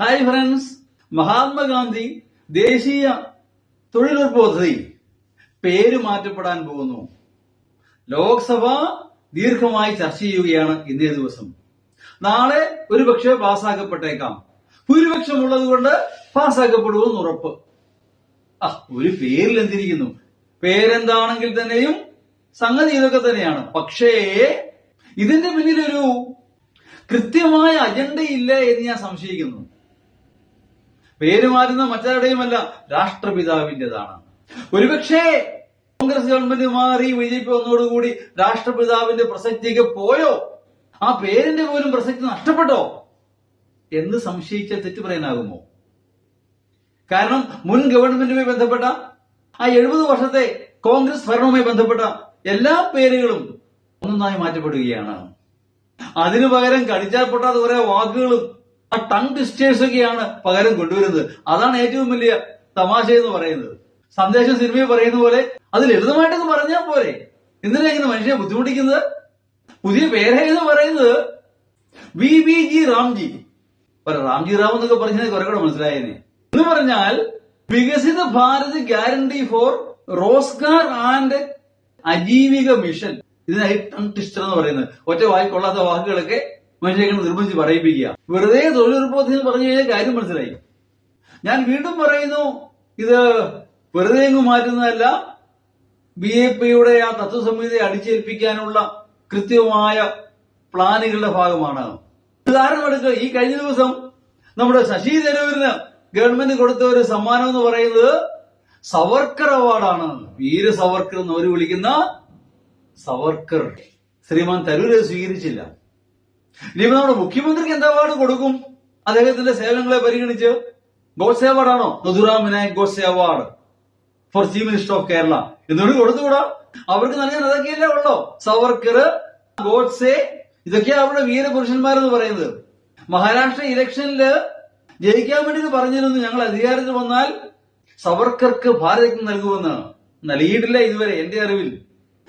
Hi friends Mahatma Gandhi ദേശീയ തൊഴിലുറപ്പ് പദ്ധതി പേര് മാറ്റപ്പെടാൻ പോകുന്നു. ലോക്സഭ ദീർഘമായി ചർച്ച ചെയ്യുകയാണ് ഇന്നേ ദിവസം. നാളെ ഒരുപക്ഷെ പാസ്സാക്കപ്പെട്ടേക്കാം. ഭൂരിപക്ഷം ഉള്ളത് കൊണ്ട് പാസ്സാക്കപ്പെടുമെന്ന് ഉറപ്പ്. ആ ഒരു പേരിൽ എന്തിരിക്കുന്നു? പേരെന്താണെങ്കിൽ തന്നെയും സംഗതി ഇതൊക്കെ തന്നെയാണ്. പക്ഷേ ഇതിന്റെ പിന്നിലൊരു കൃത്യമായ അജണ്ടയില്ല എന്ന് ഞാൻ സംശയിക്കുന്നു. പേര് മാറ്റുന്ന മറ്റാരുടെയുമല്ല രാഷ്ട്രപിതാവിന്റേതാണ്. ഒരുപക്ഷേ കോൺഗ്രസ് ഗവൺമെന്റ് മാറി ബി ജെ പി വന്നതോടുകൂടി രാഷ്ട്രപിതാവിന്റെ പ്രസക്തിക്ക് പോയോ? ആ പേരിന്റെ പോലും പ്രസക്തി നഷ്ടപ്പെട്ടോ? എന്ന് സംശയിച്ച തെറ്റു പറയാനാകുമോ? കാരണം മുൻ ഗവൺമെന്റുമായി ബന്ധപ്പെട്ട ആ എഴുപത് വർഷത്തെ കോൺഗ്രസ് ഭരണവുമായി ബന്ധപ്പെട്ട എല്ലാ പേരുകളും ഒന്നൊന്നായി മാറ്റപ്പെടുകയാണ്. അതിനു പകരം കടിച്ചാൽ പൊട്ടാത്ത കുറെ വാക്കുകളും ആ ടങ് ട്വിസ്റ്റേഴ്സ് ഒക്കെയാണ് പകരം കൊണ്ടുവരുന്നത്. അതാണ് ഏറ്റവും വലിയ തമാശ എന്ന് പറയുന്നത്. സന്ദേശം സിനിമയിൽ പറയുന്ന പോലെ അത് ലളിതമായിട്ടൊന്ന് പറഞ്ഞാൽ പോരെ. എന്തിനാ ഇങ്ങനെ മനുഷ്യനെ ബുദ്ധിമുട്ടിക്കുന്നത്? പുതിയ പേര് എന്ന് പറയുന്നത് V B G Ramji. Ramji Ram എന്നൊക്കെ പറഞ്ഞാൽ കുറെ കൂടെ മനസ്സിലായേനെ. എന്ന് പറഞ്ഞാൽ Viksit Bharat guarantee for Rozgar and Ajeevika mission. ഇതിനായി ടങ് ട്വിസ്റ്റർ എന്ന് പറയുന്നത്. ഒറ്റ വായിക്കൊള്ളാത്ത വാക്കുകളൊക്കെ മനുഷ്യരെ നിർബന്ധിച്ച് പറയിപ്പിക്കുക. വെറുതെ തൊഴിലുറപ്പ് പദ്ധതി എന്ന് പറഞ്ഞു കഴിഞ്ഞാൽ കാര്യം മനസ്സിലായി. ഞാൻ വീണ്ടും പറയുന്നു ഇത് വെറുതെ അങ്ങ് മാറ്റുന്നതല്ല ബി എ പിയുടെ ആ തത്വസംഹിതയെ അടിച്ചേൽപ്പിക്കാനുള്ള കൃത്യമായ പ്ലാനുകളുടെ ഭാഗമാണ്. ഉദാഹരണമെടുക്കുക ഈ കഴിഞ്ഞ ദിവസം നമ്മുടെ ശശി തരൂരിന് ഗവൺമെന്റ് കൊടുത്ത ഒരു സമ്മാനം എന്ന് പറയുന്നത് സവർക്കർ അവാർഡാണ്. വീര സവർക്കർ എന്ന് അവർ വിളിക്കുന്ന സവർക്കർ. ശ്രീമാൻ അത് സ്വീകരിച്ചില്ല. ഇനിയിപ്പോ നമ്മുടെ മുഖ്യമന്ത്രിക്ക് എന്താ അവാർഡ് കൊടുക്കും? അദ്ദേഹത്തിന്റെ സേവനങ്ങളെ പരിഗണിച്ച് Godse അവാർഡാണോ Nathuram Vinayak Godse award for chief minister of Kerala എന്നോട് കൊടുത്തുകൂടാ? അവർക്ക് നൽകാൻ അതൊക്കെയല്ലേ ഉള്ളോ? സവർക്കർ ഗോഡ്സെ ഇതൊക്കെയാ അവരുടെ വീരപുരുഷന്മാരെന്ന് പറയുന്നത്. മഹാരാഷ്ട്ര ഇലക്ഷനിൽ ജയിക്കാൻ വേണ്ടി പറഞ്ഞിരുന്നു. ഞങ്ങൾ അധികാരത്തിൽ വന്നാൽ സവർക്കർക്ക് ഭാരതരത്ന നൽകുമെന്ന്. നൽകിയിട്ടില്ല ഇതുവരെ? എന്റെ അറിവിൽ.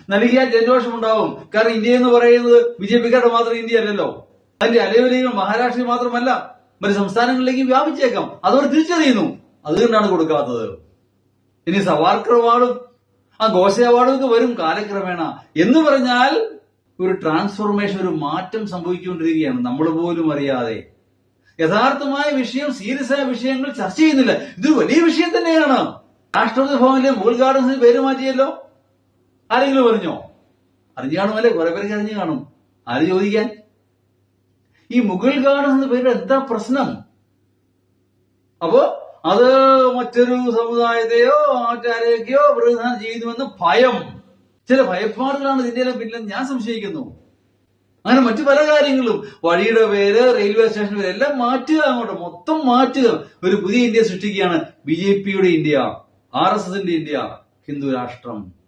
നൽകിയാൽ ജനരോഷം ഉണ്ടാവും കാരണം ഇന്ത്യ എന്ന് പറയുന്നത് ബി മാത്രം ഇന്ത്യ അല്ലല്ലോ. അതിന്റെ അലവലികൾ മഹാരാഷ്ട്രയിൽ മാത്രമല്ല മറ്റു സംസ്ഥാനങ്ങളിലേക്കും വ്യാപിച്ചേക്കാം. അതവർ തിരിച്ചറിയുന്നു. അതുകൊണ്ടാണ് കൊടുക്കാത്തത്. ഇനി സവാർക്കർ അവാർഡും ആ ഗോസെ അവാർഡും ഒക്കെ വരും കാലക്രമേണ. എന്ന് പറഞ്ഞാൽ ഒരു ട്രാൻസ്ഫോർമേഷൻ ഒരു മാറ്റം സംഭവിച്ചുകൊണ്ടിരിക്കുകയാണ്. നമ്മൾ പോലും അറിയാതെ. യഥാർത്ഥമായ വിഷയം സീരിയസ് ആയ വിഷയങ്ങൾ ചർച്ച ചെയ്യുന്നില്ല. ഇതൊരു വലിയ വിഷയം തന്നെയാണ്. രാഷ്ട്രപതി ഭവനിലെ ഗാർഡൻസിന് പേര് മാറ്റിയല്ലോ. ആരെങ്കിലും അറിഞ്ഞോ അറിഞ്ഞു കാണുമല്ലേ? കുറെ പേർക്ക് അറിഞ്ഞു കാണും. ആര് ചോദിക്കാൻ? ഈ മുഗൾ ഗാർഡൻ എന്ന പേരുടെ എന്താ പ്രശ്നം? അപ്പോ അത് മറ്റൊരു സമുദായത്തെയോ മറ്റാരെയൊക്കെയോ പ്രതിനിധാനം ചെയ്യുന്നുവെന്ന് ഭയം. ചില ഭയപ്പാടുകളാണ് ഇതിന്റെ പിന്നിലെന്ന് ഞാൻ സംശയിക്കുന്നു. അങ്ങനെ മറ്റു പല കാര്യങ്ങളും. വഴിയുടെ പേര് റെയിൽവേ സ്റ്റേഷൻ പേര് എല്ലാം മാറ്റുക അങ്ങോട്ട്. മൊത്തം മാറ്റുക. ഒരു പുതിയ ഇന്ത്യ സൃഷ്ടിക്കുകയാണ് ബി ജെ പിയുടെ ഇന്ത്യ ആർ എസ് എസിന്റെ ഇന്ത്യ ഹിന്ദു രാഷ്ട്രം.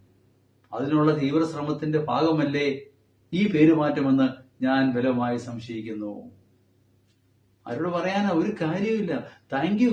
അതിനുള്ള തീവ്രശ്രമത്തിന്റെ ഭാഗമല്ലേ ഈ പേരുമാറ്റമെന്ന് ഞാൻ ബലമായി സംശയിക്കുന്നു. അവരോട് പറയാൻ ഒരു കാര്യമില്ല താങ്ക്